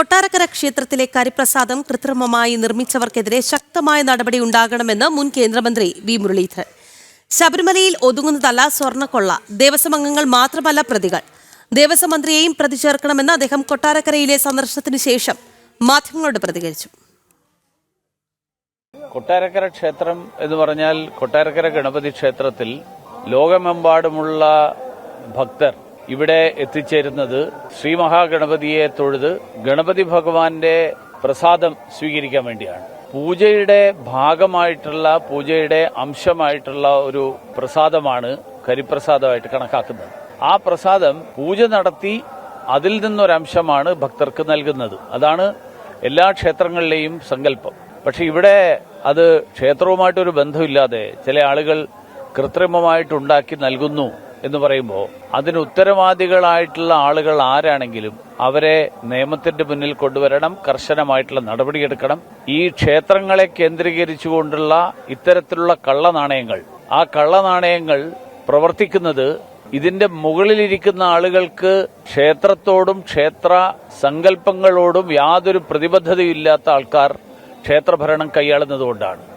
കൊട്ടാരക്കര ക്ഷേത്രത്തിലെ കരിപ്രസാദം കൃത്രിമമായി നിർമ്മിച്ചവർക്കെതിരെ ശക്തമായ നടപടി ഉണ്ടാകണമെന്ന് മുൻ കേന്ദ്രമന്ത്രി വി മുരളീധരൻ. ശബരിമലയിൽ ഒതുങ്ങുന്നതല്ല സ്വർണക്കൊള്ള ദേവസ്വം അംഗങ്ങൾ മാത്രമല്ല പ്രതികൾ. ദേവസ്വം മന്ത്രിയെയും പ്രതി ചേർക്കണമെന്ന് അദ്ദേഹം കൊട്ടാരക്കരയിലെ സന്ദർശനത്തിന് ശേഷം മാധ്യമങ്ങളോട് പ്രതികരിച്ചു. കൊട്ടാരക്കര ക്ഷേത്രം എന്ന് പറഞ്ഞാൽ കൊട്ടാരക്കര ഗണപതി ക്ഷേത്രത്തിൽ ലോകമെമ്പാടുമുള്ള ഭക്തർ ഇവിടെ എത്തിച്ചേരുന്നത് ശ്രീ മഹാഗണപതിയെ തൊഴുത് ഗണപതി ഭഗവാന്റെ പ്രസാദം സ്വീകരിക്കാൻ വേണ്ടിയാണ്. പൂജയുടെ ഭാഗമായിട്ടുള്ള പൂജയുടെ അംശമായിട്ടുള്ള ഒരു പ്രസാദമാണ് കരിപ്രസാദമായിട്ട് കണക്കാക്കുന്നത്. ആ പ്രസാദം പൂജ നടത്തി അതിൽ നിന്നൊരംശമാണ് ഭക്തർക്ക് നൽകുന്നത്. അതാണ് എല്ലാ ക്ഷേത്രങ്ങളിലെയും സങ്കല്പം. പക്ഷെ ഇവിടെ അത് ക്ഷേത്രവുമായിട്ടൊരു ബന്ധമില്ലാതെ ചില ആളുകൾ കൃത്രിമമായിട്ടുണ്ടാക്കി നൽകുന്നു. എന്ന് പറയുമ്പോൾ അതിന് ഉത്തരവാദികളായിട്ടുള്ള ആളുകൾ ആരാണെങ്കിലും അവരെ നിയമത്തിന്റെ മുന്നിൽ കൊണ്ടുവരണം കർശനമായിട്ടുള്ള നടപടിയെടുക്കണം. ഈ ക്ഷേത്രങ്ങളെ കേന്ദ്രീകരിച്ചുകൊണ്ടുള്ള ഇത്തരത്തിലുള്ള കള്ളനാണയങ്ങൾ. ആ കള്ളനാണയങ്ങൾ പ്രവർത്തിക്കുന്നത് ഇതിന്റെ മുകളിലിരിക്കുന്ന ആളുകൾക്ക് ക്ഷേത്രത്തോടും ക്ഷേത്ര സങ്കല്പങ്ങളോടും യാതൊരു പ്രതിബദ്ധതയില്ലാത്ത ആൾക്കാർ ക്ഷേത്രഭരണം കൈയാളുന്നതുകൊണ്ടാണ്